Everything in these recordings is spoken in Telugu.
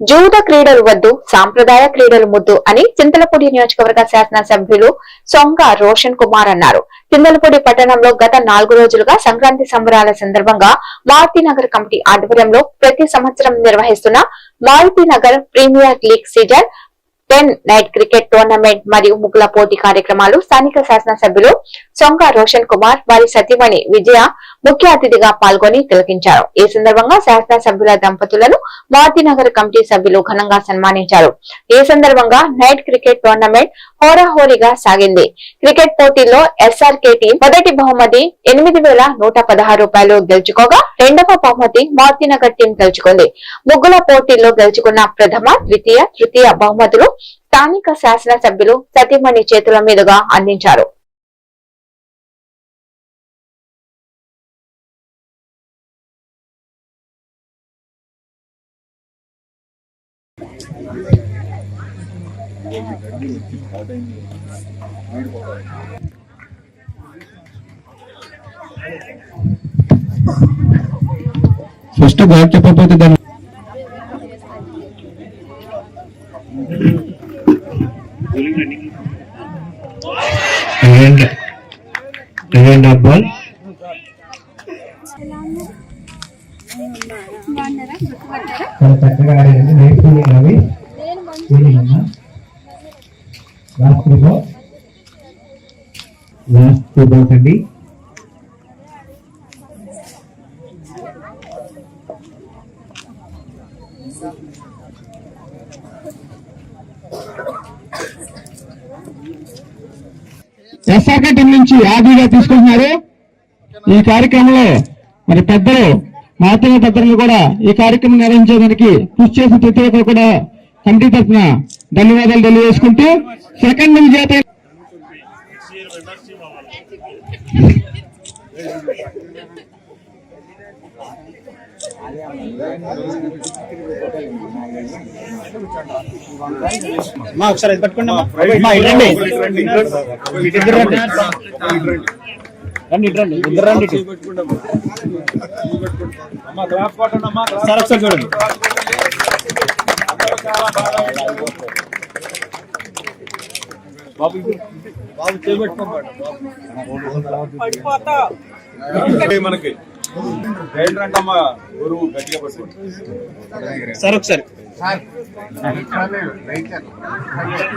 జూద క్రీడలు వద్దు సాంప్రదాయ క్రీడలు ముద్దు అని చింతలపూడి నియోజకవర్గ శాసన సభ్యులు సొంగ రోషన్ కుమార్ అన్నారు. చింతలపూడి పట్టణంలో గత నాలుగు రోజులుగా సంక్రాంతి సంబరాల సందర్భంగా మారుతి నగర్ కమిటీ ఆధ్వర్యంలో ప్రతి సంవత్సరం నిర్వహిస్తున్న Maruti Nagar premier league season ten night cricket tournament మరియు ముగ్గుల పోటీ కార్యక్రమాలు స్థానిక శాసనసభ్యులు సొంగ రోషన్ కుమార్ వారి సతీమణి విజయ ముఖ్య అతిథిగా పాల్గొని తిలకించారు. ఈ సందర్భంగా శాసనసభ్యుల దంపతులను మారుతినగర్ కమిటీ సభ్యులు ఘనంగా సన్మానించారు. ఈ సందర్భంగా నైట్ క్రికెట్ టోర్నమెంట్ హోరాహోరీగా సాగింది. క్రికెట్ పోటీల్లో ఎస్ఆర్కే టీం మొదటి బహుమతి ఎనిమిది వేల నూట పదహారు రూపాయలు గెలుచుకోగా రెండవ బహుమతి మారుతినగర్ టీం గెలుచుకుంది. ముగ్గుల పోటీల్లో గెలుచుకున్న ప్రథమ ద్వితీయ తృతీయ బహుమతులు స్థానిక శాసన సభ్యులు సతీమణి చేతుల మీదుగా అందించారు. ఫస్ట్ గాడ్ చెప్పకపోతే దాన్ని అండ్ అండ్ అబ్బాల్ చాలా చక్కగా ఆడారండి నేర్చుకుని అవి లాస్ట్ అండి. ఎస్ఆర్కే టీం నుంచి యాదీగా తీసుకుంటున్నారు. ఈ కార్యక్రమంలో మరి పెద్దలు మాధ్యమ పెద్దలు కూడా ఈ కార్యక్రమం నిర్వహించేదానికి కృషి చేసిన ప్రతి ఒక్కరు కూడా కమిటీ తరఫున ధన్యవాదాలు తెలియజేసుకుంటూ సెకండ్ విజేత అమ్మా ఒకసారి అది పట్టుకోండి రండి. ఇటు రండి. రండి. ఇద్దరు రండి. ఇటు. సార్ ఒకసారి చూడండి. మనకి. గురువు గట్టిగా పట్టుకోండి సార్ ఒకసారి.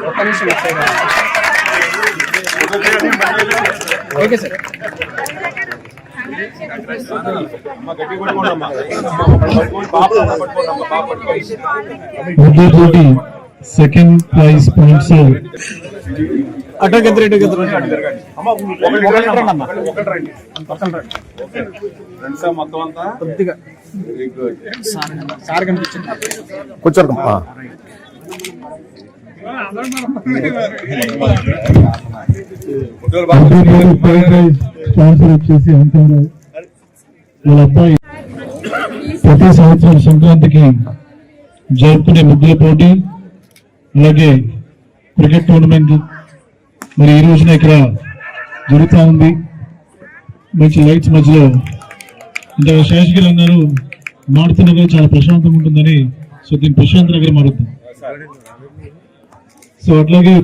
ఒక్క నిమిషం. Okay sir. Second prize points అటు ఇద్దరు ఇటు అంతా? కొద్దిగా. సార్ కనిపించింది అబ్బాయి ప్రతి సంవత్సరం సంక్రాంతికి జరుపుకునే ముగ్గుల పోటీ అలాగే క్రికెట్ టోర్నమెంట్ మరి ఈ రోజున ఇక్కడ జరుగుతూ ఉంది. మంచి లైట్స్ మధ్యలో ఇంత శేషగిరి అన్నారు మారుతి నగర్ చాలా ప్రశాంతంగా ఉంటుందని సో దీన్ని ప్రశాంత్ నగర్ మారుద్దాం సో అట్లాగే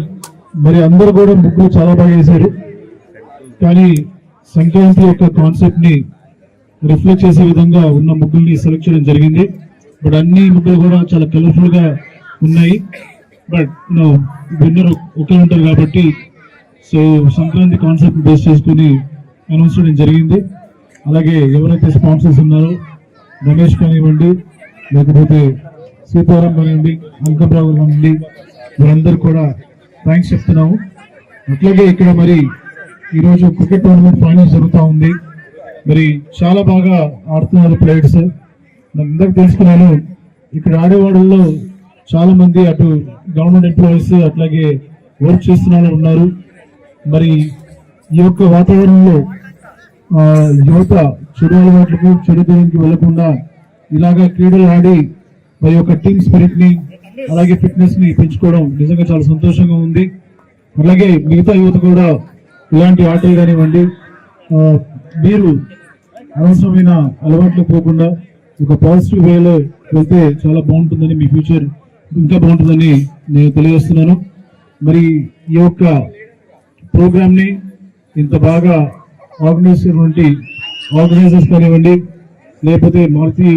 మరి అందరూ కూడా ముగ్గురు చాలా బాగా వేశారు కానీ సంక్రాంతి యొక్క కాన్సెప్ట్ని రిఫ్లెక్ట్ చేసే విధంగా ఉన్న ముగ్గుల్ని సెలెక్ట్ చేయడం జరిగింది. బట్ అన్ని ముగ్గులు కూడా చాలా కలర్ఫుల్గా ఉన్నాయి. బట్ విన్నర్ ఒకే ఉంటారు కాబట్టి సో సంక్రాంతి కాన్సెప్ట్ బేస్ చేసుకుని అనౌన్స్ చేయడం జరిగింది. అలాగే ఎవరైతే స్పాన్సర్స్ ఉన్నారో రమేష్ కానివ్వండి లేకపోతే సీతారాం కానివ్వండి అంకమరావు కానివ్వండి వీరందరూ కూడా థ్యాంక్స్ చెప్తున్నాము. అట్లాగే ఇక్కడ మరి ఈరోజు క్రికెట్ టోర్నమెంట్ ఫైనల్ జరుగుతూ ఉంది. మరి చాలా బాగా ఆడుతున్నారు ప్లేయర్స్ నాకు ఇందాక తెలుసుకున్నాను ఇక్కడ ఆడేవాళ్ళలో చాలామంది అటు గవర్నమెంట్ ఎంప్లాయీస్ అట్లాగే వర్క్ చేస్తున్న ఉన్నారు. మరి ఈ యొక్క వాతావరణంలో యువత చెడు అలవాట్లకు చెడు దేనికి వెళ్ళకుండా ఇలాగా క్రీడలు ఆడి మరి యొక్క టీమ్ స్పిరిట్ని అలాగే ఫిట్నెస్ని పెంచుకోవడం నిజంగా చాలా సంతోషంగా ఉంది. అలాగే మిగతా యువత కూడా ఇలాంటి ఆటలు కానివ్వండి మీరు అనవసరమైన అలవాట్లు పోకుండా ఒక పాజిటివ్ వేలో వెళ్తే చాలా బాగుంటుందని మీ ఫ్యూచర్ ఇంకా బాగుంటుందని నేను తెలియజేస్తున్నాను. మరి ఈ యొక్క ప్రోగ్రామ్ని ఇంత బాగా ఆర్గనైజ్ ఆర్గనైజర్స్ కానివ్వండి లేకపోతే మారుతి